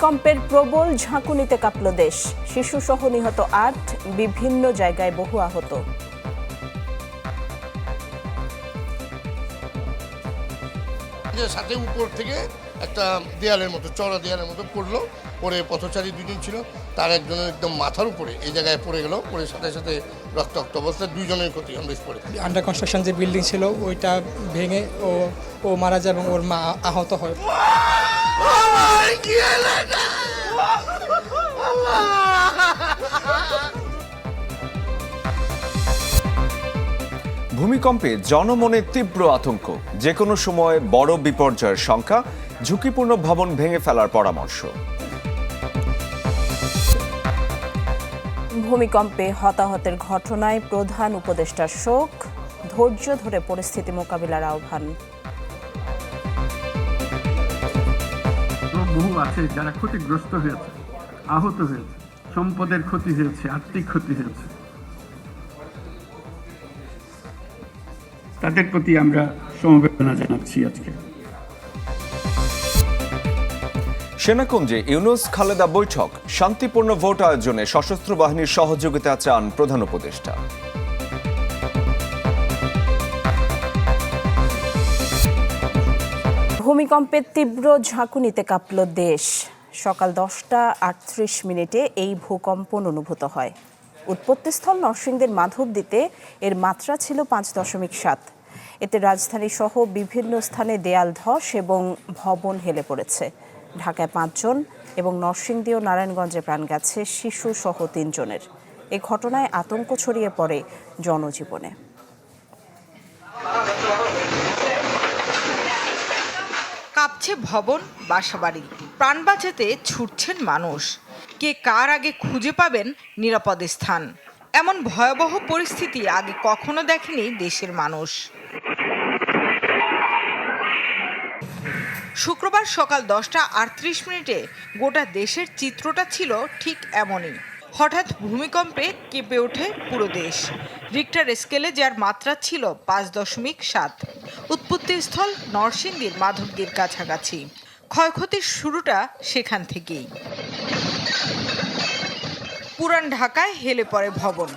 ভূমিকম্পের প্রবল ঝাঁকুনিতে কাঁপল দেশ। শিশু সহ নিহত আট, বিভিন্ন জায়গায় বহু আহত। সাথে উপর থেকে একটা দেয়ালের মতো চড়া দেয়ালের মতো পড়ল। পরে পথচারী দুজন ছিল তার একজনের একদম মাথার উপরে এই জায়গায় পড়ে গেল। পরে সাথে সাথে রক্তাক্ত অবস্থায় দুজনের ক্ষতি আমরা পড়ে আন্ডার কনস্ট্রাকশন যে বিল্ডিং ছিল ওইটা ভেঙে ও ও মারা যায় এবং ওর মা আহত হয়। ভূমিকম্পে জনমনে তীব্র আতঙ্ক। যে কোনো সময় বড় বিপর্যয়ের শঙ্কা ঝুঁকিপূর্ণ ভবন ভেঙে ফেলার পরামর্শ। ভূমিকম্পে হতাহতের ঘটনায় প্রধান উপদেষ্টার শোক ধৈর্য ধরে পরিস্থিতি মোকাবিলার আহ্বান। বহু আছে যারা ক্ষতিগ্রস্ত হয়েছে আহত হয়েছে সম্পদের ক্ষতি হয়েছে আর্থিক ক্ষতি হয়েছে। তাদের প্রতি আমরা সমবেদনা জানাচ্ছি আজকে। সেনাকুঞ্জে ইউনুস খালেদা বৈঠক, শান্তিপূর্ণ ভোট আয়োজনে সশস্ত্র বাহিনীর সহযোগিতা চান প্রধান উপদেষ্টা। ভূমিকম্পের তীব্র ঝাঁকুনিতে কাঁপল দেশ। সকাল দশটা আটত্রিশ মিনিটে এই ভূকম্পন অনুভূত হয়। উৎপত্তিস্থল নরসিংদের মাধবদীতে এর মাত্রা ছিল পাঁচ দশমিক সাত। এতে রাজধানী সহ বিভিন্ন স্থানে দেয়াল ধস এবং ভবন হেলে পড়েছে। ঢাকায় পাঁচজন এবং নরসিংদী ও নারায়ণগঞ্জে প্রাণ গেছে শিশু সহ তিনজনের। এ ঘটনায় আতঙ্ক ছড়িয়ে পড়ে জনজীবনে। কাঁপছে ভবন, বাসাবাড়ি। প্রাণ বাঁচাতে ছুটছেন মানুষ। কে কার আগে খুঁজে পাবেন নিরাপদ স্থান? এমন ভয়াবহ পরিস্থিতি আগে কখনো দেখেনি দেশের মানুষ। শুক্রবার সকাল দশটা আটত্রিশ মিনিটে গোটা দেশের চিত্রটা ছিল ঠিক এমনই। হঠাৎ ভূমিকম্পে কেঁপে ওঠে পুরো দেশ। রিক্টার স্কেলে যার মাত্রা ছিল পাঁচ দশমিক সাত। উৎপত্তিস্থল নরসিংদীর মাধবদীর কাছাকাছি। ক্ষয়ক্ষতির শুরুটা সেখান থেকেই। পুরান ঢাকায় হেলে পড়ে ভবন।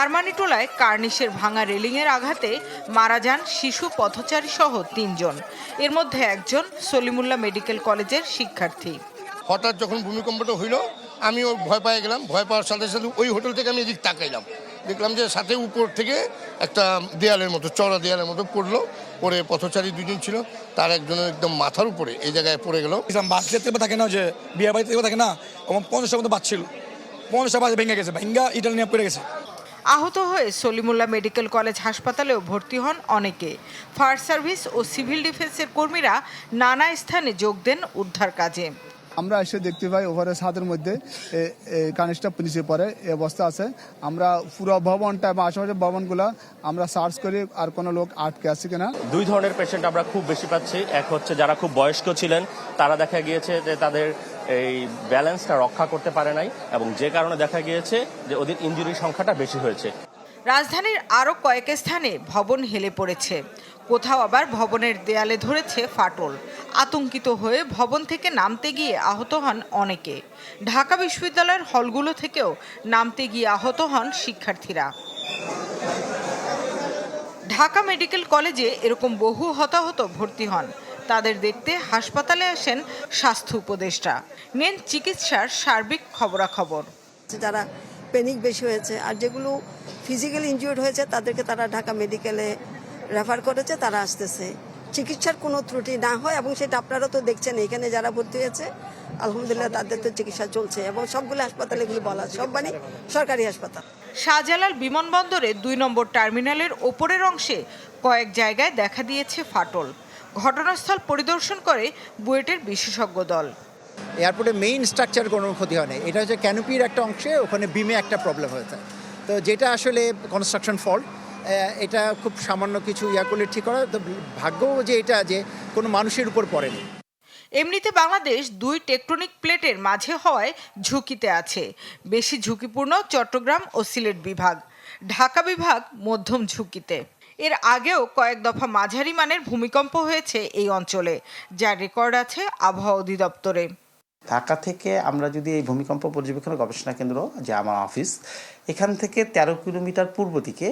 আরমানিটোলায় কার্নিশের ভাঙা রেলিংয়ের আঘাতে মারা যান শিশু পথচারী সহ তিনজন। এর মধ্যে একজন সলিমুল্লাহ মেডিকেল কলেজের শিক্ষার্থী। হঠাৎ যখন ভূমিকম্পটা হইল আমিও ভয় পেয়ে গেলাম। ভয় পাওয়ার সাথে সাথে ওই হোটেল থেকে আমি এদিক তাকাইলাম। দেখলাম যে সাথে উপর থেকে একটা দেয়ালের মতো চড়া দেয়ালের মতো পড়ল। পরে পথচারী দুজন ছিল তার একজনের একদম মাথার উপরে এই জায়গায় পড়ে গেল। বাচ্চা থেকে থাকে না যে বিয়ে বাড়ি থেকে থাকে না আমার পঞ্চাশটার মতো বাচ্চা ছিল পঞ্চাশটা বাচ্চা ভেঙে গেছে ভেঙ্গা ইটাল নিয়ে পড়ে গেছে। আহত হয়ে সলিমুল্লাহ মেডিকেল কলেজ হাসপাতালেও ভর্তি হন অনেকে। ফায়ার সার্ভিস ও সিভিল ডিফেন্সের কর্মীরা নানা স্থানে যোগ দেন উদ্ধার কাজে। আমরা এসে দেখতে পাই ওভারে ছাদের মধ্যে কানেসটা নিচে পড়ে এই অবস্থা আছে। আমরা পুরো ভবনটা এবং আশেপাশের ভবনগুলা আমরা সার্চ করি আর কোনো লোক আটকে আছে কিনা। দুই ধরনের পেশেন্ট আমরা খুব বেশি পাচ্ছি। এক হচ্ছে যারা খুব বয়স্ক ছিলেন তারা দেখা গিয়েছে যে তাদের এই ব্যালেন্সটা রক্ষা করতে পারে নাই এবং যে কারণে দেখা গিয়েছে যে ওদের ইঞ্জুরির সংখ্যাটা বেশি হয়েছে। রাজধানীর আরও কয়েক স্থানে ভবন হেলে পড়েছে। কোথাও আবার ভবনের দেয়ালে ধরেছে ফাটল। আতঙ্কিত হয়ে ভবন থেকে নামতে গিয়ে আহত হন অনেকে। ঢাকা বিশ্ববিদ্যালয়ের হলগুলো থেকেও নামতে গিয়ে আহত হন শিক্ষার্থীরা। ঢাকা মেডিকেল কলেজে এরকম বহু হতাহত ভর্তি হন। তাদের দেখতে হাসপাতালে আসেন স্বাস্থ্য উপদেষ্টা। নেন চিকিৎসার সার্বিক খবরাখবর। যারা প্যানিক বেশি হয়েছে আর যেগুলো ফিজিক্যালি ইনজিওর্ড হয়েছে তাদেরকে তারা ঢাকা মেডিকেলে রেফার করেছে তারা আসতেছে। চিকিৎসার কোনো ত্রুটি না হয় এবং সেটা আপনারা তো দেখছেন এখানে যারা ভর্তি হয়েছে আলহামদুলিল্লাহ তাদের তো চিকিৎসা চলছে এবং সবগুলো হাসপাতালে এগুলো বলা সব মানে সরকারি হাসপাতাল। শাহজালাল বিমানবন্দরে দুই নম্বর টার্মিনালের ওপরের অংশে কয়েক জায়গায় দেখা দিয়েছে ফাটল। ঘটনাস্থল পরিদর্শন করে বুয়েটের বিশেষজ্ঞ দল। এয়ারপোর্টের মেইন স্ট্রাকচার কোনো ক্ষতি হয় না এটা হচ্ছে ক্যানোপির একটা অংশে ওখানে বিমে একটা প্রবলেম হয়েছে তো যেটা আসলে কনস্ট্রাকশন ফল্ট এটা খুব সামান্য কিছু ইয়া করলে ঠিক করা তো ভাগ্য যে এটা যে কোনো মানুষের উপর পড়েনি। এমনিতে বাংলাদেশ দুই টেকটনিক প্লেটের মাঝে হওয়ায় ঝুঁকিতে আছে। বেশি ঝুঁকিপূর্ণ চট্টগ্রাম ও সিলেট বিভাগ। ঢাকা বিভাগ মধ্যম ঝুঁকিতে। এর আগেও কয়েক দফা মাঝারি মানের ভূমিকম্প হয়েছে এই অঞ্চলে, যার রেকর্ড আছে আবহাওয়া অধিদপ্তরে। ঢাকা থেকে আমরা যদি এই ভূমিকম্প পর্যবেক্ষণ গবেষণা কেন্দ্র, যে আমার অফিস, এখান থেকে তেরো কিলোমিটার পূর্ব দিকে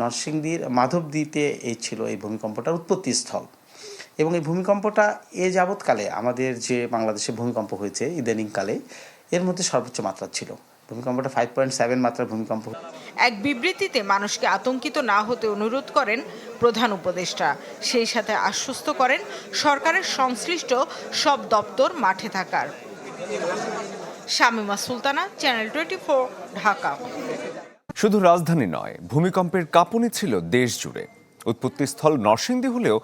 নরসিংদীর মাধবদীতে এই ছিল এই ভূমিকম্পটার উৎপত্তি স্থল এবং এই ভূমিকম্পটা এ যাবৎকালে আমাদের যে বাংলাদেশে ভূমিকম্প হয়েছে ইদানিংকালে, এর মধ্যে সর্বোচ্চ মাত্রা ছিল। ভূমিকম্পটা ফাইভ পয়েন্ট সেভেন মাত্রার ভূমিকম্প। এক বিবৃতিতে মানুষকে আতঙ্কিত না হতে অনুরোধ করেন প্রধান উপদেষ্টা। সেই সাথে আশ্বস্ত করেন সরকারের সংশ্লিষ্ট সব দপ্তর মাঠে থাকার। Shamima Sultana channel twenty Dhaka. শুধু রাজধানী নয় ভূমিকম্পের কাঁপুনি ছিল দেশ জুড়ে উৎপত্তিস্থল নরসিংদী হলেও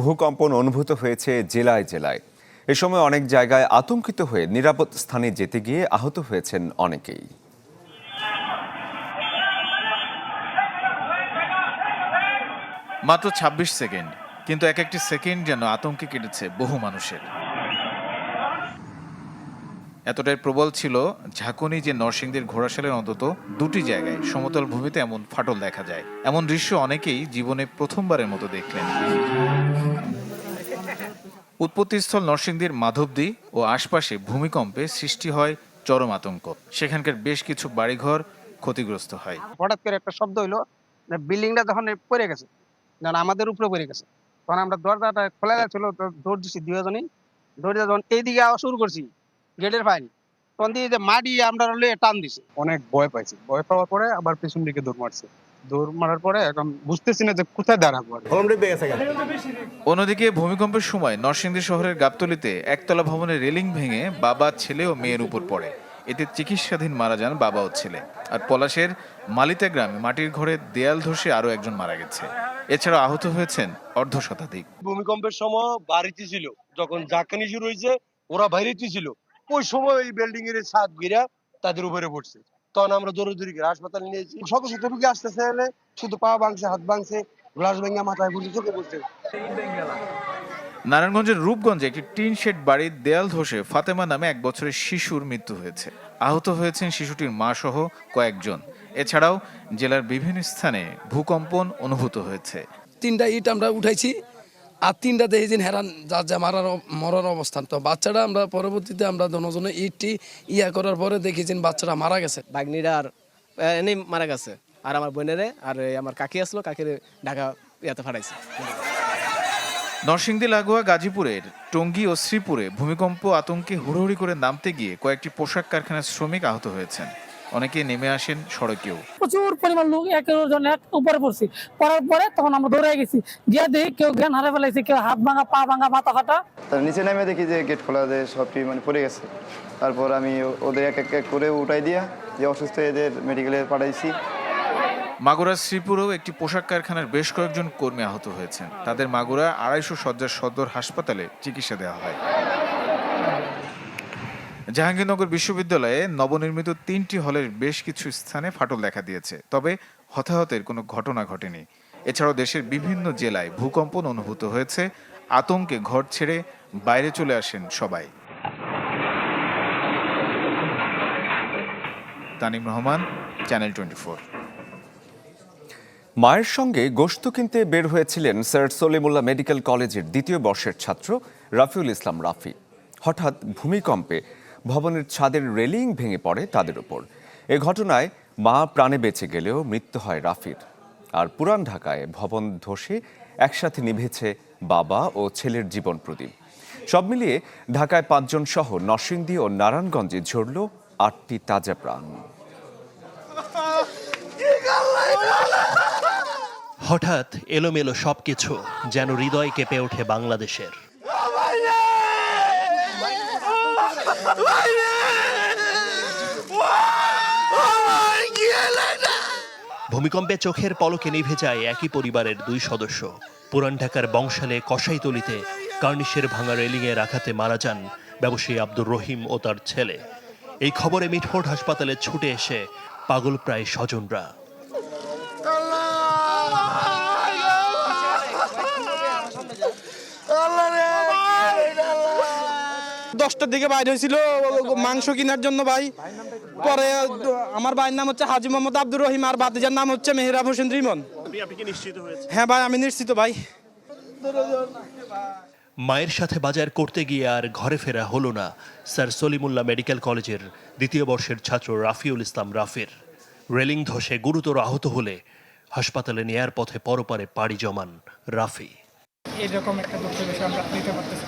ভূকম্পন অনুভূত হয়েছে জেলায় জেলায়। এ সময় অনেক জায়গায় আতঙ্কিত হয়ে নিরাপদ স্থানে যেতে গিয়ে আহত হয়েছেন অনেকেই। মাত্র ২৬ সেকেন্ড, কিন্তু এক একটি সেকেন্ড যেন আতঙ্কে কেটেছে বহু মানুষের। এতটাই প্রবল ছিল ঝাঁকুনি যে নরসিংদীর ঘোড়াশালের অন্তত দুটি জায়গায় সমতল ভূমিতে এমন ফাটল দেখা যায়। এমন দৃশ্য অনেকেই জীবনে প্রথমবারের মতো দেখলেন। উৎপত্তিস্থল নরসিংদীর মাধবদী ও আশপাশে ভূমিকম্পে সৃষ্টি হয় চরম আতঙ্ক। সেখানকার বেশ কিছু বাড়িঘর ক্ষতিগ্রস্ত হয়। হঠাৎ করে একটা শব্দ হইল বিল্ডিংটা যখন পড়ে গেছে যখন আমাদের উপরে পড়ে গেছে তখন আমরা দরজাটা খোলা যাচ্ছিল তো দৌড় দিচ্ছি দুজনই দৌড়ে যখন এইদিকে আওয়া শুরু করছি গেটের ফাইন তখন দিয়ে যে মাটি আমরা লয়ে টান দিছে। অনেক ভয় পাইছি। ভয় পাওয়ার পরে আবার পেছন দিকে দৌড় মারছে। দৌড় মারার পরে এখন বুঝতেছি না যে কোথায় দাঁড়াবো অন্যদিকে ভূমিকম্পের সময় নরসিংদী শহরের গাবতলীতে একতলা ভবনের রেলিং ভেঙে বাবা ছেলে ও মেয়ের উপর পড়ে। এতে চিকিৎসাধীন মারা যান বাবা ও ছেলে। আর পলাশের মালিতা গ্রামে মাটির ঘরে দেয়াল ধসে আরও একজন মারা গেছে। এছাড়া আহত হয়েছেন অর্ধ শতাধিক। ভূমিকম্পের সময় বাড়িতে ছিল। যখন জাকানি শুরু হয়েছে ওরা বাইরেতে ছিল। ওই সময় ওই বিল্ডিং এর ছাদ গিরা তাদের উপরে পড়ছে। তখন আমরা জোরে জোরে করে হাসপাতালে নিয়েছি শত শত রুগী আসতেছে এলে শুধু পা ভাঙছে হাত ভাঙছে গ্লাস ভেঙে মাথায় ঘুরছে চোখে পড়ছে। নারায়ণগঞ্জের রূপগঞ্জে একটি টিন শেড বাড়ির দেয়াল ধসে ফাতেমা নামে এক বছরের শিশুর মৃত্যু হয়েছে। আহত হয়েছেন শিশুটির মা সহ কয়েকজন। এছাড়াও জেলার বিভিন্ন স্থানে ভূকম্পন অনুভূত হয়েছে। তিনটা ইট আমরা উঠাইছি আর তিনটা যে হেরান যা যা মারার মরার অবস্থান। তো বাচ্চাটা আমরা পরবর্তীতে আমরা দনজনে ইটটি ইয়া করার পরে দেখেছি বাচ্চাটা মারা গেছে। বাগনিরা আর এনেই মারা গেছে। আর আমার বোনেরে আর এই আমার কাকি আসলো কাকির ঢাকা ইয়াতে ফাটাইছে নরসিংদী লাগোয়া গাজীপুরের টঙ্গী ও শ্রীপুরে ভূমিকম্প আতঙ্কে হুড়োহুড়ি করে নামতে গিয়ে কয়েকটি পোশাক কারখানার শ্রমিক আহত হয়েছেন। অনেকে নেমে আসেন সড়কেও। প্রচুর পরিমাণ লোক একের জন্য এক উপরে পড়ছি। পড়ার পরে তখন আমরা দৌড়ে গেছি। গিয়ে দেখি কেউ জ্ঞান হারা ফেলাইছে কেউ হাত ভাঙা পা ভাঙা মাথা ফাটা। তার নিচে নেমে দেখি যে গেট খোলা যে সবটি মানে পড়ে গেছে। তারপর আমি ওদের এক এক এক করে উঠাই দিয়া যে অসুস্থ এদের মেডিকেলে পাঠাইছি। মাগুরা শ্রীপুরেও একটি পোশাক কারখানার বেশ কয়েকজন কর্মী আহত হয়েছেন। তাদের মাগুরা আড়াইশো শয্যার সদর হাসপাতালে চিকিৎসা দেওয়া হয়। জাহাঙ্গীরনগর বিশ্ববিদ্যালয়ে নবনির্মিত তিনটি হলের বেশ কিছু স্থানে ফাটল দেখা দিয়েছে, তবে হতাহতের কোনো ঘটনা ঘটেনি। এছাড়াও দেশের বিভিন্ন জেলায় ভূকম্পন অনুভূত হয়েছে, আতঙ্কে ঘর ছেড়ে বাইরে চলে আসেন সবাই। তানিম রহমান চ্যানেল টোয়েন্টি মায়ের সঙ্গে গোশত কিনতে বের হয়েছিলেন স্যার সলিমুল্লাহ মেডিকেল কলেজের দ্বিতীয় বর্ষের ছাত্র রাফিউল ইসলাম রাফি। হঠাৎ ভূমিকম্পে ভবনের ছাদের রেলিং ভেঙে পড়ে তাদের উপর। এ ঘটনায় মা প্রাণে বেঁচে গেলেও মৃত্যু হয় রাফির। আর পুরান ঢাকায় ভবন ধসে একসাথে নিভেছে বাবা ও ছেলের জীবন প্রদীপ। সব মিলিয়ে ঢাকায় পাঁচজন সহ নরসিংদী ও নারায়ণগঞ্জে ঝরল আটটি তাজা প্রাণ। হঠাৎ এলোমেলো সব কিছু যেন হৃদয় কেঁপে ওঠে বাংলাদেশের। ভূমিকম্পে চোখের পলকে নিভে যায় একই পরিবারের দুই সদস্য। পুরান ঢাকার বংশালে কসাইতলিতে কার্নিশের ভাঙা রেলিংয়ে রাখাতে মারা যান ব্যবসায়ী আব্দুর রহিম ও তার ছেলে। এই খবরে মিটফোর্ড হাসপাতালে ছুটে এসে পাগল প্রায় স্বজনরা। দশটার দিকে বাইরে হয়েছিল মাংস কেনার জন্য ভাই। পরে আমার ভাইয়ের নাম হচ্ছে হাজি মোহাম্মদ আব্দুর রহিম আর ভাতিজার নাম হচ্ছে মেহরাব হোসেন রিমন। হ্যাঁ ভাই আমি নিশ্চিত ভাই। মায়ের সাথে বাজার করতে গিয়ে আর ঘরে ফেরা হলো না স্যার সলিমুল্লাহ মেডিকেল কলেজের দ্বিতীয় বর্ষের ছাত্র রাফিউল ইসলাম রাফের। রেলিং ধসে গুরুতর আহত হলে হাসপাতালে নেয়ার পথে পরপারে পাড়ি জমান রাফি। এরকম একটা দুঃখের বিষয় আমরা নিতে পারতেছি।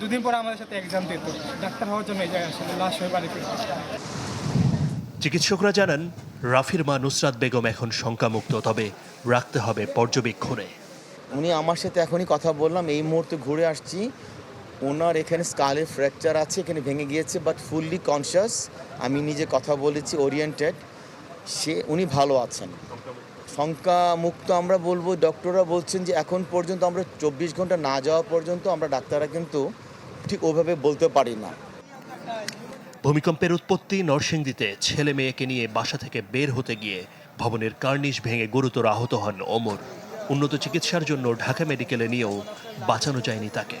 দুদিন পরে আমাদের সাথে এক্সাম দিত। ডাক্তার হওয়ার জন্য এই জায়গায় আসলে লাশ হয়ে বাড়ি ফিরতে চিকিৎসকরা জানান রাফির মা নুসরাত বেগম এখন শঙ্কামুক্ত তবে রাখতে হবে পর্যবেক্ষণে। উনি আমার সাথে এখনই কথা বললাম এই মুহূর্তে ঘুরে আসছি। ওনার এখানে স্কালে ফ্র্যাকচার আছে এখানে ভেঙে গিয়েছে বাট ফুললি কনসিয়াস আমি নিজে কথা বলেছি ওরিয়েন্টেড সে উনি ভালো আছেন। শঙ্কা মুক্ত আমরা বলব ডক্টররা বলছেন যে এখন পর্যন্ত আমরা চব্বিশ ঘণ্টা না যাওয়া পর্যন্ত আমরা ডাক্তাররা কিন্তু ঠিক ওভাবে বলতে পারি না। ভূমিকম্পের উৎপত্তি নরসিংদীতে ছেলে মেয়েকে নিয়ে বাসা থেকে বের হতে গিয়ে ভবনের কার্নিশ ভেঙে গুরুতর আহত হন ওমর। উন্নত চিকিৎসার জন্য ঢাকা মেডিকেলে নিয়েও বাঁচানো যায়নি তাকে।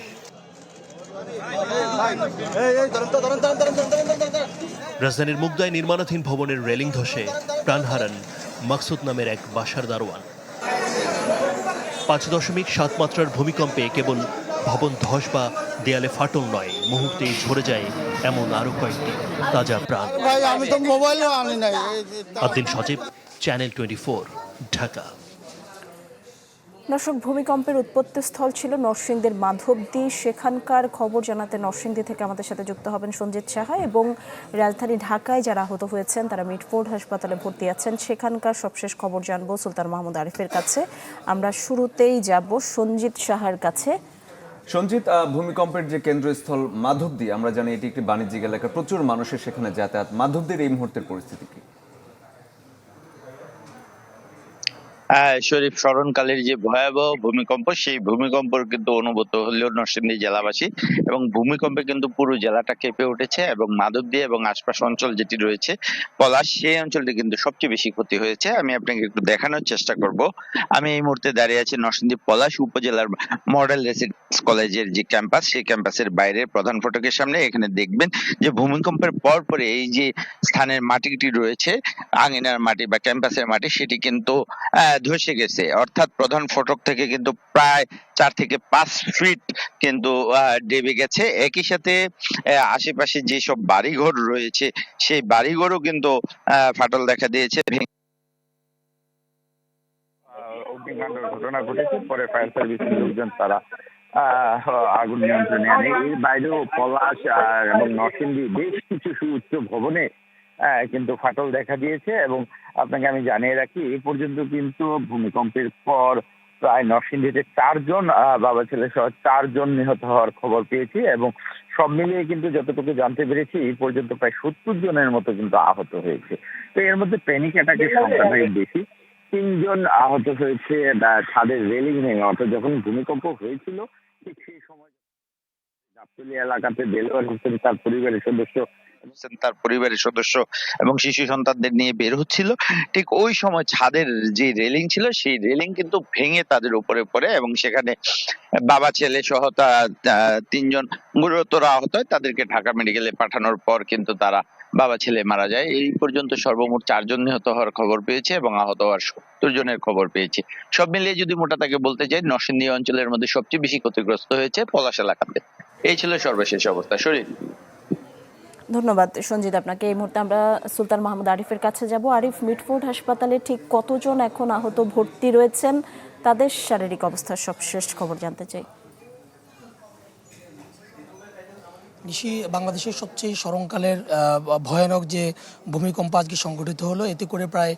রাজধানীর মুগদায় নির্মাণাধীন ভবনের রেলিং ধসে প্রাণ হারান মাকসুদ নামের এক বাসার দারোয়ান। পাঁচ দশমিক সাত মাত্রার ভূমিকম্পে কেবল ভবন ধস বা দেয়ালে ফাটল নয় মুহূর্তেই ঝরে যায় এমন আরও কয়েকটি তাজা প্রাণ। আমি তো মোবাইলও আনি নাই। Abdin Sajib channel twenty Dhaka. দর্শক ভূমিকম্পের উৎপত্তিস্থল ছিল নরসিংদীর মাধবদী। সেখানকার খবর জানাতে নরসিংদী থেকে আমাদের সাথে যুক্ত হবেন সঞ্জিত সাহা এবং রাজধানী ঢাকায় যারা আহত হয়েছেন তারা মিটফোর্ড হাসপাতালে ভর্তি আছেন। সেখানকার সবশেষ খবর জানব সুলতান মাহমুদ আরিফের কাছে। আমরা শুরুতেই যাব সঞ্জিত সাহার কাছে। সঞ্জিত ভূমিকম্পের যে কেন্দ্রস্থল মাধবদী, আমরা জানি এটি একটি বাণিজ্যিক এলাকা, প্রচুর মানুষের সেখানে যাতায়াত। মাধবদীর এই মুহূর্তের পরিস্থিতি কি হ্যাঁ শরীফ স্মরণকালের যে ভয়াবহ ভূমিকম্প সেই ভূমিকম্প কিন্তু অনুভূত হলেও নরসিংদী জেলাবাসী এবং ভূমিকম্পে কিন্তু পুরো জেলাটা কেঁপে উঠেছে এবং মাধবদী এবং আশপাশ অঞ্চল যেটি রয়েছে পলাশ সেই অঞ্চলটি কিন্তু সবচেয়ে বেশি ক্ষতি হয়েছে। আমি আপনাকে একটু দেখানোর চেষ্টা করব। আমি এই মুহূর্তে দাঁড়িয়ে আছি নরসিংদী পলাশ উপজেলার মডেল রেসিডেন্স কলেজের যে ক্যাম্পাস সেই ক্যাম্পাসের বাইরে প্রধান ফটকের সামনে। এখানে দেখবেন যে ভূমিকম্পের পর পরে এই যে স্থানের মাটিটি রয়েছে আঙিনার মাটি বা ক্যাম্পাসের মাটি সেটি কিন্তু আহ, ধসে গেছে। অর্থাৎ প্রধান ফটক থেকে কিন্তু প্রায় চার থেকে পাঁচ ফিট কিন্তু ডেবে গেছে। একই সাথে আশেপাশে যেসব বাড়িঘর রয়েছে, সেই বাড়িঘরও কিন্তু ফাটল দেখা দিয়েছে। অগ্নিকাণ্ডের ঘটনা ঘটেছে। পরে ফায়ার সার্ভিসের লোকজন তারা আগুন নিয়ন্ত্রণে আনে। এর বাইরেও পলাশ এবং নরসিংদী বেশ কিছু সুউচ্চ ভবনে কিন্তু ফাটল দেখা দিয়েছে এবং আপনাকে আমি জানিয়ে রাখি এ পর্যন্ত কিন্তু ভূমিকম্পের পর প্রায় নরসিংদীতে চারজন বাবা ছেলে সহ চারজন নিহত হওয়ার খবর পেয়েছি এবং সব মিলিয়ে কিন্তু যতটুকু জানতে পেরেছি এই পর্যন্ত প্রায় সত্তর জনের মতো কিন্তু আহত হয়েছে। তো এর মধ্যে প্যানিক অ্যাটাকের সংখ্যাটাই বেশি তিনজন আহত হয়েছে ছাদের রেলিং ভেঙে অর্থাৎ যখন ভূমিকম্প হয়েছিল ঠিক সেই সময় গাবতলী এলাকাতে দেলোয়ার হোসেন তার পরিবারের সদস্য তার পরিবারের সদস্য এবং শিশু সন্তানদের নিয়ে বের হচ্ছিল। ঠিক ওই সময় ছাদের যে রেলিং ছিল, সেই রেলিং কিন্তু ভেঙে তাদের উপরে পড়ে এবং সেখানে বাবা ছেলে সহ তিনজন গুরুতর আহত হয়। তাদেরকে ঢাকা মেডিকেলে পাঠানোর পর কিন্তু তারা বাবা ছেলে মারা যায়। এই পর্যন্ত সর্বমোট চারজন নিহত হওয়ার খবর পেয়েছে এবং আহত হওয়ার সত্তর জনের খবর পেয়েছে। সব মিলিয়ে যদি মোটা তাকে বলতে চাই নরসিংদী অঞ্চলের মধ্যে সবচেয়ে বেশি ক্ষতিগ্রস্ত হয়েছে পলাশ এলাকাতে। এই ছিল সর্বশেষ অবস্থা। শরীর ধন্যবাদ সঞ্জিত আপনাকে। এই মুহূর্তে আমরা সুলতান মাহমুদ আরিফের কাছে যাব। আরিফ মিটফোর্ড হাসপাতালে ঠিক কতজন এখন আহত ভর্তি রয়েছেন? তাদের শারীরিক অবস্থার সবশেষ খবর জানতে চাই। নিশি বাংলাদেশের সবচেয়ে স্মরণকালের ভয়ানক যে ভূমিকম্প আজকে সংঘটিত হলো, এতে করে প্রায়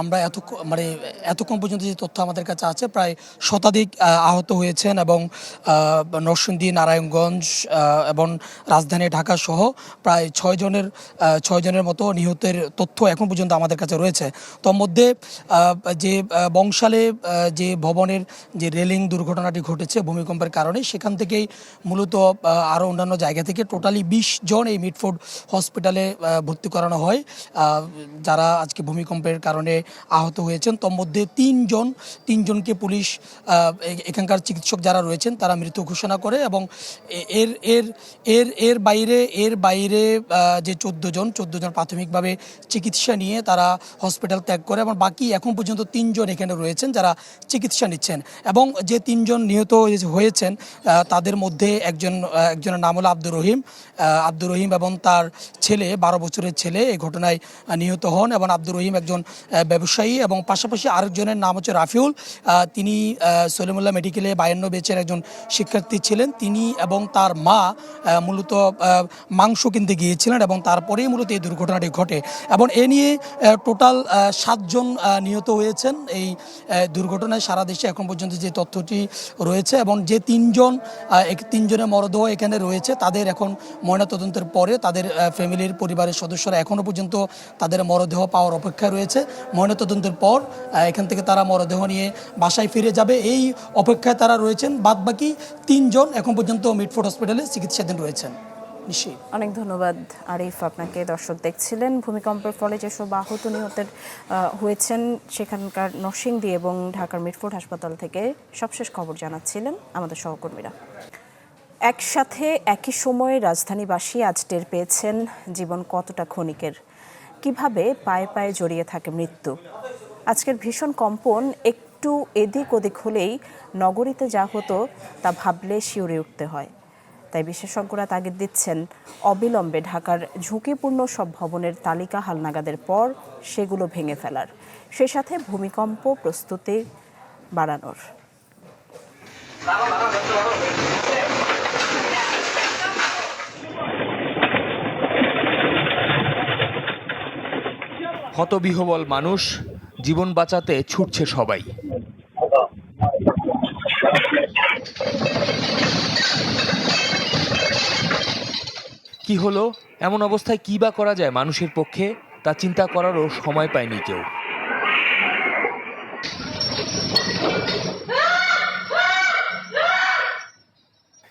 আমরা এত মানে এতক্ষণ পর্যন্ত যে তথ্য আমাদের কাছে আছে, প্রায় শতাধিক আহত হয়েছেন এবং নরসিংদী, নারায়ণগঞ্জ এবং রাজধানী ঢাকা সহ প্রায় ছয় জনের ছয় জনের মতো নিহতের তথ্য এখন পর্যন্ত আমাদের কাছে রয়েছে। তোর মধ্যে যে বংশালে যে ভবনের যে রেলিং দুর্ঘটনাটি ঘটেছে ভূমিকম্পের কারণে, সেখান থেকেই মূলত আরও অন্যান্য জায়গা থেকে টোটালি বিশ জন এই মিটফোর্ড হসপিটালে ভর্তি করানো হয়। যারা আজকে ভূমিকম্পের কারণে আহত হয়েছেন তোর মধ্যে তিনজন, তিনজনকে পুলিশ এখানকার চিকিৎসক যারা রয়েছেন, তারা মৃত ঘোষণা করে এবং এর এর এর এর বাইরে এর বাইরে যে চোদ্দ জন চোদ্দ জন প্রাথমিকভাবে চিকিৎসা নিয়ে তারা হসপিটাল ত্যাগ করে এবং বাকি এখন পর্যন্ত তিনজন এখানে রয়েছেন যারা চিকিৎসা নিচ্ছেন। এবং যে তিনজন নিহত হয়েছেন তাদের মধ্যে একজন একজনের নাম হলো আব্দুর রহিম। আব্দুর রহিম এবং তার ছেলে, বারো বছরের ছেলে এই ঘটনায় নিহত হন এবং আব্দুর রহিম একজন ব্যবসায়ী এবং পাশাপাশি আরেকজনের নাম হচ্ছে রাফিউল। তিনি সলিমুল্লাহ মেডিকেলে বায়ান্ন বেচের একজন শিক্ষার্থী ছিলেন। তিনি এবং তার মা মূলত মাংস কিনতে গিয়েছিলেন এবং তারপরেই মূলত এই দুর্ঘটনাটি ঘটে এবং এ নিয়ে টোটাল সাতজন নিহত হয়েছেন। এই দুর্ঘটনায় সারা দেশে এখন পর্যন্ত যে তথ্যটি রয়েছে এবং যে তিনজন তিনজনের মরদেহ এখানে রয়েছে, তাদের এখন ময়নাতদন্তের পরে তাদের ফ্যামিলির পরিবারের সদস্যরা এখনও পর্যন্ত তাদের মরদেহ পাওয়ার অপেক্ষায় রয়েছে। ময়নাতদন্তের পর এখান থেকে তারা মরদেহ নিয়ে বাসায় ফিরে যাবে। এই অপেক্ষায় তারা রয়েছেন। বাদবাকি তিনজন এখন পর্যন্ত মিটফোর্ড হসপিটালে চিকিৎসাধীন রয়েছেন। অনেক ধন্যবাদ আরিফ, আপনাকে দর্শক দেখছিলেন। ভূমিকম্পের ফলে যেসব আহত নিহতের হয়েছেন, সেখানকার নরসিংদী এবং ঢাকার মিটফোর্ড হাসপাতাল থেকে সবশেষ খবর জানাচ্ছিলেন আমাদের সহকর্মীরা। একসাথে একই সময়ে রাজধানীবাসী আজ টের পেয়েছেন জীবন কতটা ক্ষণিকের। কীভাবে পায়ে পায়ে জড়িয়ে থাকে মৃত্যু? আজকের ভীষণ কম্পন একটু এদিক ওদিক হলেই নগরীতে যা হতো তা ভাবলে শিউরে উঠতে হয়। তাই বিশেষজ্ঞরা তাগিদ দিচ্ছেন, অবিলম্বে ঢাকার ঝুঁকিপূর্ণ সব ভবনের তালিকা হালনাগাদের পর সেগুলো ভেঙে ফেলার। সে সাথে ভূমিকম্প প্রস্তুতি বাড়ানোর। হতবিহবল মানুষ জীবন বাঁচাতে ছুটছে সবাই। কি হলো? এমন অবস্থায় কী বা করা যায় মানুষের পক্ষে? তা চিন্তা করারও সময় পায়নি কেউ।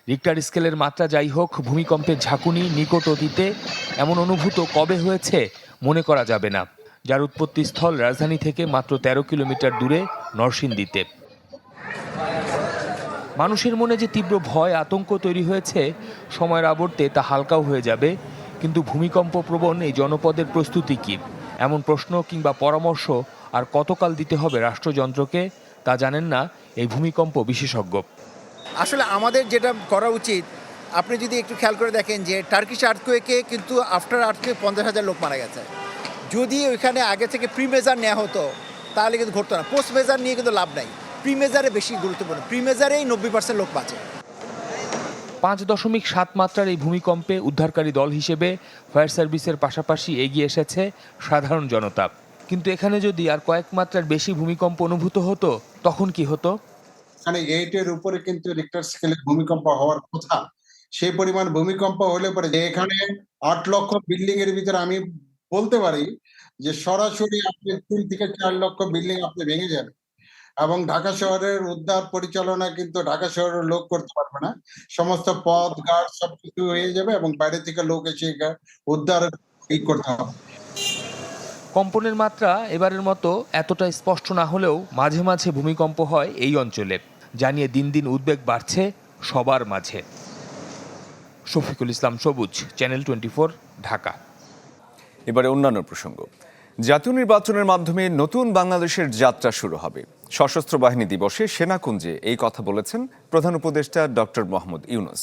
রিক্টার স্কেলের মাত্রা যাই হোক, ভূমিকম্পের ঝাঁকুনি, নিকট অতীতে এমন অনুভূত কবে হয়েছে মনে করা যাবে না। যার উৎপত্তিস্থল রাজধানী থেকে মাত্র ১৩ কিলোমিটার দূরে নরসিংদীতে। মানুষের মনে যে তীব্র ভয়, আতঙ্ক তৈরি হয়েছে, সময়ের আবর্তে তা হালকাও হয়ে যাবে, কিন্তু ভূমিকম্প প্রবণ এই জনপদের প্রস্তুতি কী? এমন প্রশ্ন কিংবা পরামর্শ আর কতকাল দিতে হবে রাষ্ট্রযন্ত্রকে, তা জানেন না এই ভূমিকম্প বিশেষজ্ঞ। আসলে আমাদের যেটা করা উচিত, আপনি যদি একটু খেয়াল করে দেখেন যে টার্কিশ আর্থকুয়েকে কিন্তু আফটার আর্থকুয়েক পঞ্চাশ হাজার লোক মারা গেছে। যদি ওইখানে আগে থেকে প্রি মেজার নেওয়া হতো তাহলে কিন্তু ঘটতো না। পোস্ট মেজার নিয়ে কিন্তু লাভ নাই। প্রি মেজারে বেশি গুরুত্বপূর্ণ। প্রি মেজারেই নব্বই পার্সেন্ট লোক বাঁচে। পাঁচ দশমিক সাত মাত্রার এই ভূমিকম্পে উদ্ধারকারী দল হিসেবে ফায়ার সার্ভিসের পাশাপাশি এগিয়ে এসেছে সাধারণ জনতা। কিন্তু এখানে যদি আর কয়েক মাত্রার বেশি ভূমিকম্প অনুভূত হতো তখন কি হতো? এখানে এইটের উপরে কিন্তু রিক্টার স্কেলে ভূমিকম্প হওয়ার কথা। সেই পরিমাণ ভূমিকম্প হলে পরে যে এখানে আট লক্ষ বিল্ডিং এর ভিতরে আমি বলতে পারি যে সরাসরি আপনি তিন থেকে চার লক্ষ বিল্ডিং আপনি ভেঙে যাবে এবং ঢাকা শহরের উদ্ধার পরিচালনা কিন্তু ঢাকা শহরের লোক করতে পারবে না। সমস্ত পথ, ঘাট সবকিছু হয়ে যাবে এবং বাইরে থেকে লোক এসে উদ্ধার করতে হবে। কম্পনের মাত্রা এবারের মতো এতটা স্পষ্ট না হলেও মাঝে মাঝে ভূমিকম্প হয় এই অঞ্চলে, জানিয়ে দিন দিন উদ্বেগ বাড়ছে সবার মাঝে। শফিকুল ইসলাম সবুজ, চ্যানেল টোয়েন্টি ঢাকা। এবারে অন্যান্য প্রসঙ্গ। জাতীয় নির্বাচনের মাধ্যমে নতুন বাংলাদেশের যাত্রা শুরু হবে। সশস্ত্র বাহিনী দিবসে সেনাকুঞ্জে এই কথা বলেছেন প্রধান উপদেষ্টা ডক্টর মোহাম্মদ ইউনুস।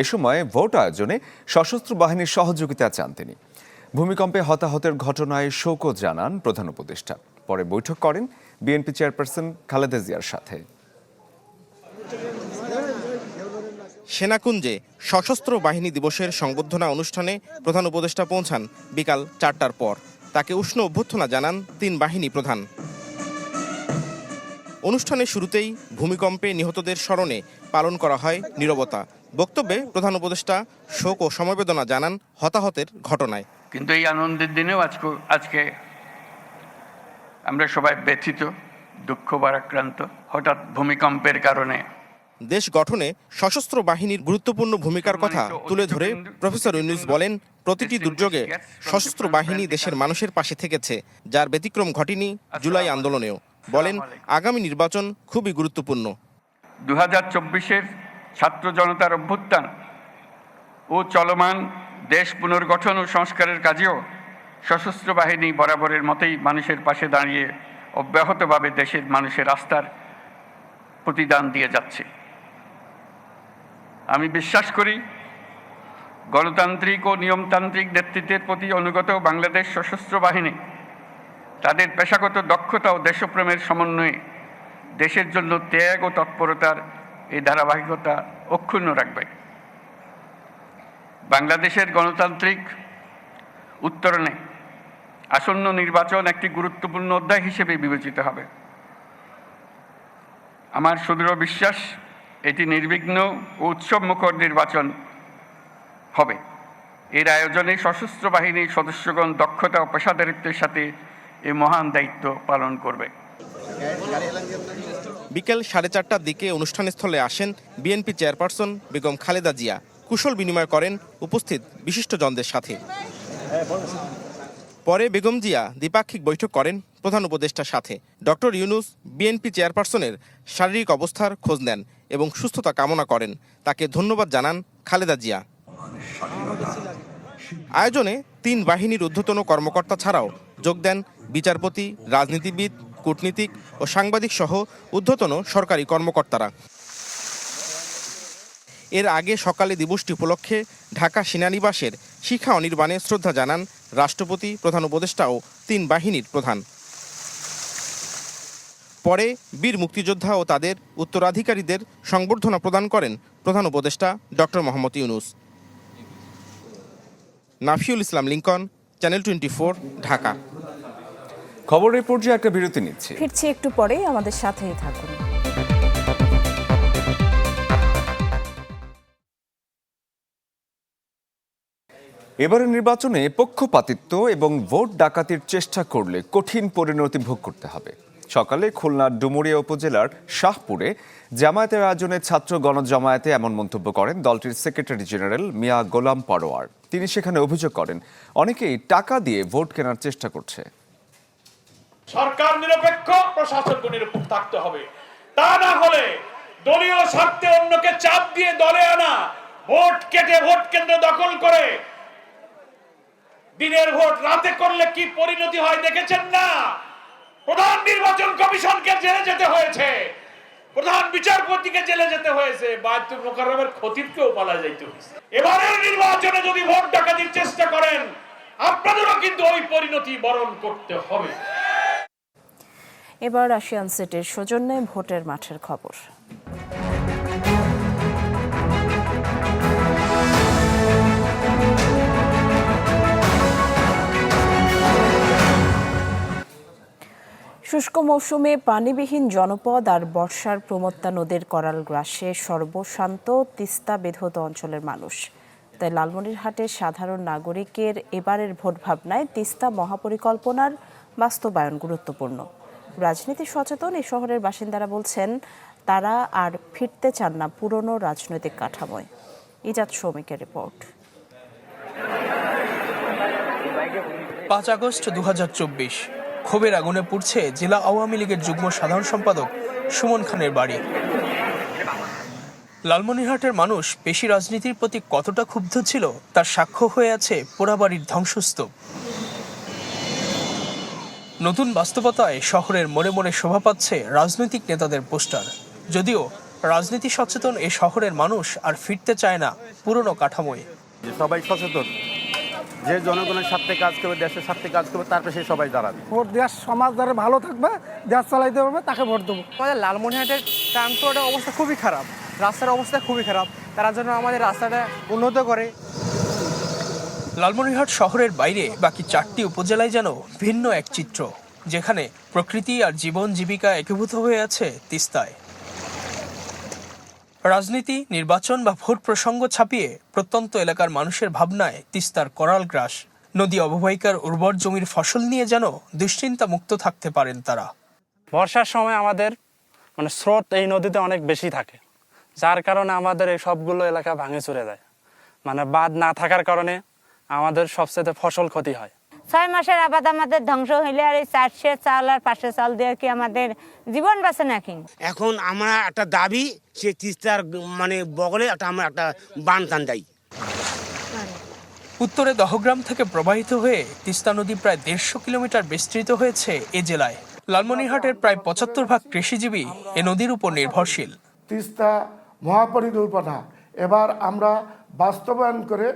এ সময় ভোট আয়োজনে সশস্ত্র বাহিনীর সহযোগিতা চান তিনি। ভূমিকম্পে হতাহতের ঘটনায় শোকও জানান প্রধান উপদেষ্টা। পরে বৈঠক করেন বিএনপি চেয়ারপারসন খালেদা জিয়ার সাথে। সেনাকুঞ্জে সশস্ত্র বাহিনী দিবসের সংবর্ধনা অনুষ্ঠানে প্রধান উপদেষ্টা পৌঁছান বিকাল চারটার পর। তাকে উষ্ণ অভ্যর্থনা জানান তিন বাহিনী প্রধান। অনুষ্ঠানের শুরুতেই ভূমিকম্পে নিহতদের স্মরণে পালন করা হয় নীরবতা। বক্তব্যে প্রধান উপদেষ্টা শোক ও সমবেদনা জানান হতাহতের ঘটনায়। কিন্তু এই আনন্দের দিনেও আজকে আজকে আমরা সবাই ব্যথিত, দুঃখ ভারাক্রান্ত, হঠাৎ ভূমিকম্পের কারণে দেশ গঠনে সশস্ত্র বাহিনীর গুরুত্বপূর্ণ ভূমিকার কথা তুলে ধরে প্রফেসর ইউনুস বলেন প্রতিটি দুর্যোগে সশস্ত্র বাহিনী দেশের মানুষের পাশে থেকেছে যার ব্যতিক্রম ঘটেনি জুলাই আন্দোলনেও। বলেন আগামী নির্বাচন খুবই গুরুত্বপূর্ণ। দু হাজার চব্বিশের ছাত্র জনতার অভ্যুত্থান ও চলমান দেশ পুনর্গঠন ও সংস্কারের কাজেও সশস্ত্র বাহিনী বরাবরের মতোই মানুষের পাশে দাঁড়িয়ে অব্যাহতভাবে দেশের মানুষের আস্থার প্রতিদান দিয়ে যাচ্ছে। আমি বিশ্বাস করি গণতান্ত্রিক ও নিয়মতান্ত্রিক নেতৃত্বের প্রতি অনুগত বাংলাদেশ সশস্ত্র বাহিনী, তাদের পেশাগত দক্ষতা ও দেশপ্রেমের সমন্বয়ে দেশের জন্য ত্যাগ ও তৎপরতার এই ধারাবাহিকতা অক্ষুণ্ণ রাখবে। বাংলাদেশের গণতান্ত্রিক উত্তরণে আসন্ন নির্বাচন একটি গুরুত্বপূর্ণ অধ্যায় হিসেবে বিবেচিত হবে। আমার সুদৃঢ় বিশ্বাস নির্বিঘ্ন ও উৎসবমুখর নির্বাচন হবে। এর আয়োজনে সশস্ত্র বাহিনীর সদস্যগণ দক্ষতা ও পেশাদারিত্বের সাথে এই মহান দায়িত্ব পালন করবে। বিকেল সাড়ে চারটার দিকে অনুষ্ঠানস্থলে আসেন বিএনপি চেয়ারপারসন বেগম খালেদা জিয়া। কুশল বিনিময় করেন উপস্থিত বিশিষ্টজনদের সাথে। পরে বেগম জিয়া দ্বিপাক্ষিক বৈঠক করেন প্রধান উপদেষ্টার সাথে। ডক্টর ইউনুস বিএনপি চেয়ারপারসনের শারীরিক অবস্থার খোঁজ নেন। এবং সুস্থতা কামনা করেন। তাকে ধন্যবাদ জানান খালেদা জিয়া। আয়োজনে তিন বাহিনীর ঊর্ধ্বতন কর্মকর্তা ছাড়াও যোগ দেন বিচারপতি, রাজনীতিবিদ, কূটনীতিক ও সাংবাদিক সহ ঊর্ধ্বতন সরকারি কর্মকর্তারা। এর আগে সকালে দিবসটি উপলক্ষে ঢাকা সেনানিবাসের শিখা অনির্বাণে শ্রদ্ধা জানান রাষ্ট্রপতি, প্রধান উপদেষ্টা ও তিন বাহিনীর প্রধান। পরে বীর মুক্তিযোদ্ধা ও তাদের উত্তরাধিকারীদের সংবর্ধনা প্রদান করেন প্রধান উপদেষ্টা doctor Mohammad Yunus. Nafiul Islam Lincoln channel twenty four Dhaka. খবরের পর্যায়ে একটা বিরতি নিচ্ছি। ফিরছি একটু পরেই আমাদের সাথেই থাকুন। এবারের নির্বাচনে পক্ষপাতিত্ব এবং ভোট ডাকাতির চেষ্টা করলে কঠিন পরিণতি ভোগ করতে হবে। সকালে খুলনার ডুমুরিয়া উপজেলার শাহপুরে জামায়াতের আয়োজনে ছাত্র গণজামায়াতে এমন মন্তব্য করেন দলটির সেক্রেটারি জেনারেল মিয়া গোলাম পারোয়ার। তিনি সেখানে অভিযোগ করেন, অনেকেই টাকা দিয়ে ভোট কেনার চেষ্টা করছে। সরকার নিরপেক্ষ প্রশাসনকে নিরপেক্ষ থাকতে হবে। তা না হলে দলীয় স্বার্থে অন্যকে চাপ দিয়ে দলে আনা, ভোট কেটে ভোট কেন্দ্র দখল করে দিনের ভোট রাতে করলে কি পরিণতি হয় দেখেছেন না? প্রধান নির্বাচন কমিশনকে জেলে যেতে হয়েছে। প্রধান বিচারপতিকে জেলে যেতে হয়েছে। বায়তুল মোকাররমের খতিবকেও পালা যাইতে হয়েছে। এবারের নির্বাচনে যদি ভোট ডাকাতির চেষ্টা করেন, আপনাদেরও কিন্তু ওই পরিণতি বরণ করতে হবে। এবার রাশিয়ান সিটির সৌজন্যে ভোটের মাঠের খবর। শুষ্ক মৌসুমে পানিবিহীন জনপদ আর বর্ষার প্রমত্তা নদীর করাল গ্রাসে সর্বশান্ত, তিস্তা বেধত অঞ্চলের মানুষ। তাই লালমনিরহাটের সাধারণ নাগরিকের এবারের ভোট ভাবনায় তিস্তা মহাপরিকল্পনার বাস্তবায়ন গুরুত্বপূর্ণ। রাজনীতি সচেতন এই শহরের বাসিন্দারা বলছেন, তারা আর ফিরতে চান না পুরনো রাজনৈতিক কাঠামোয়। ইজাত শ্রমিকের রিপোর্ট। পাঁচ আগস্ট দু হাজার চব্বিশ। ক্ষোভের আগুনে পুড়ছে জেলা আওয়ামী লীগের যুগ্ম সাধারণ সম্পাদক সুমন খানের বাড়ি। লালমনিরহাটের মানুষ পেশি রাজনীতির প্রতি কতটা ক্ষুব্ধ ছিল তার সাক্ষ্য হয়ে আছে পোড়াবাড়ির ধ্বংসস্তূপ। নতুন বাস্তবতায় শহরের মোড়ে মোড়ে শোভা পাচ্ছে রাজনৈতিক নেতাদের পোস্টার। যদিও রাজনীতি সচেতন এ শহরের মানুষ আর ফিরতে চায় না পুরনো কাঠামোয়। সবাই সচেতন। যে জনগণের স্বার্থে কাজ করবে দেশের স্বার্থে কাজ করবে তার পেশে সবাই দাঁড়াবে। ভোট দেওয়ার সমাজ যারা ভালো থাকবে দেশ চালাইতে পারবে তাকে ভোট দেবো। আমাদের লালমনিরহাটের ট্রান্সপোর্টের অবস্থা খুবই খারাপ। রাস্তার অবস্থা খুবই খারাপ। তারা যেন আমাদের রাস্তাটা উন্নত করে। লালমনিরহাট শহরের বাইরে বাকি চারটি উপজেলায় যেন ভিন্ন এক চিত্র যেখানে প্রকৃতি আর জীবন জীবিকা একীভূত হয়ে আছে তিস্তায়। রাজনীতি, নির্বাচন বা ভোট প্রসঙ্গ ছাপিয়ে প্রত্যন্ত এলাকার মানুষের ভাবনায় তিস্তার করাল গ্রাস। নদী অববাহিকার উর্বর জমির ফসল নিয়ে যেন দুশ্চিন্তা মুক্ত থাকতে পারেন তারা। বর্ষার সময় আমাদের মানে স্রোত এই নদীতে অনেক বেশি থাকে, যার কারণে আমাদের এই সবগুলো এলাকা ভাঙে চুরে যায়। মানে বাঁধ না থাকার কারণে আমাদের সবচেয়ে ফসল ক্ষতি হয়। ছয় মাসের আবাদ আমাদের ধ্বংস হইলে আর এই চারশে চাল আর পাঁচশো চাল দিয়ে কি আমাদের জীবন বাঁচে নাকি? এখন আমরা একটা দাবি সে তিস্তার মানে বগলে একটা আমরা একটা বান টান দেয় উত্তরে দহগ্রাম থেকে প্রবাহিত হয়ে তিস্তা নদী প্রায় দেড়শো কিলোমিটার বিস্তৃত হয়েছে এ জেলায়। লালমনিরহাটের প্রায় পঁচাত্তর ভাগ কৃষিজীবী এ নদীর উপর নির্ভরশীল। তিস্তা মহাপরিকল্পনা। এবার আমরা বাস্তবায়ন করে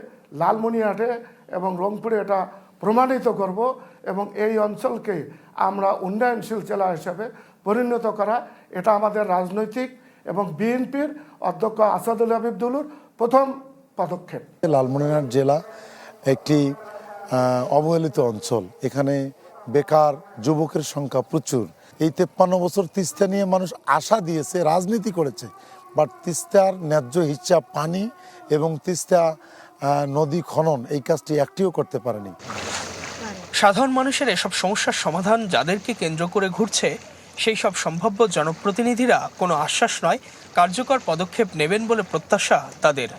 লালমনিরহাটে এবং রংপুরে এটা প্রমাণিত করব এবং এই অঞ্চলকে আমরা উন্নয়নশীল জেলা হিসেবে পরিণত করা, এটা আমাদের রাজনৈতিক এবং বিএনপির অধ্যক্ষ আসাদুল হাবিবদুলুর প্রথম পদক্ষেপ। লালমনিরহাট জেলা একটি অবহেলিত অঞ্চল। এখানে বেকার যুবকের সংখ্যা প্রচুর। এই তেপ্পান্ন বছর তিস্তা নিয়ে মানুষ আশা দিয়েছে, রাজনীতি করেছে, বাট তিস্তার ন্যায্য হিসাব পানি এবং তিস্তা নদী খনন, এই কাজটি একটিও করতে পারেনি। সাধারণ মানুষের এসব সমস্যার সমাধান যাদেরকে কেন্দ্র করে ঘুরছে, সেই সব সম্ভাব্য জনপ্রতিনিধিরা কোনো আশ্বাস নয়, কার্যকর পদক্ষেপ নেবেন বলে প্রত্যাশা তাদের।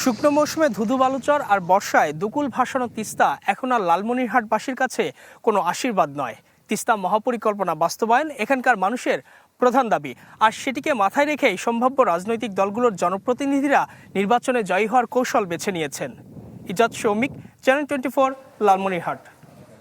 শুকনো মৌসুমে ধুধু বালুচর আর বর্ষায় দুকুল ভাসানো তিস্তা এখন আর লালমনিরহাটবাসীর কাছে কোনো আশীর্বাদ নয়। তিস্তা মহাপরিকল্পনা বাস্তবায়ন, এখানকার মানুষের প্রধান দাবি। আর সেটিকে মাথায় রেখেই সম্ভাব্য রাজনৈতিক দলগুলোর জনপ্রতিনিধিরা নির্বাচনে জয়ী হওয়ার কৌশল বেছে নিয়েছেন। Izad Shoumik channel twenty four Lalmonirhat.